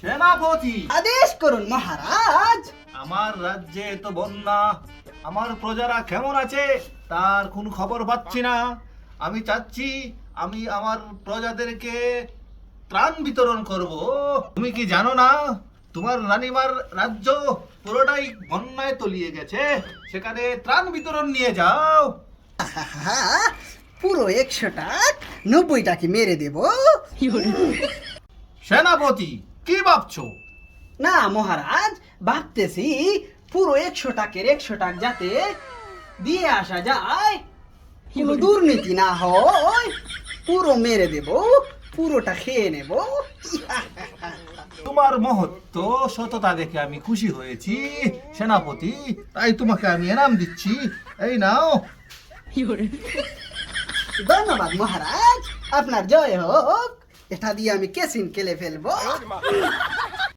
সেনাপতি। আদেশ করুন মহারাজ। আমার রাজ্যে তো বন্যা আমার প্রজারা কেমন আছে তার কোন খবর পাচ্ছি না। আমি চাচ্ছি আমি আমার প্রজাদেরকে ত্রাণ বিতরণ করব। তুমি কি জানো না তোমার রানীমার রাজ্য পুরোটাই বন্যায় তলিয়ে গেছে সেখানে ত্রাণ বিতরণ নিয়ে যাও। পুরো একশো টাক নব্বই টাকি মেরে দেব। সেনাপতি কি ভাবছ? না মহারাজ ভাবতেছি পুরো একশো টাকের একশো টাক যাতে দিয়ে আসা যায়। কোনো দুর্নীতি না হয়। পুরো মেরে দেব পুরোটা খেয়ে নেব। তোমার মহত্ব সততা দেখে আমি খুশি হয়েছি। সেনাপতি তাই তোমাকে আমি এনাম দিচ্ছি। এই নাও। ধন্যবাদ মহারাজ। আপনার জয় হোক। এটা দিয়ে আমি কেসিন কেলে ফেলবো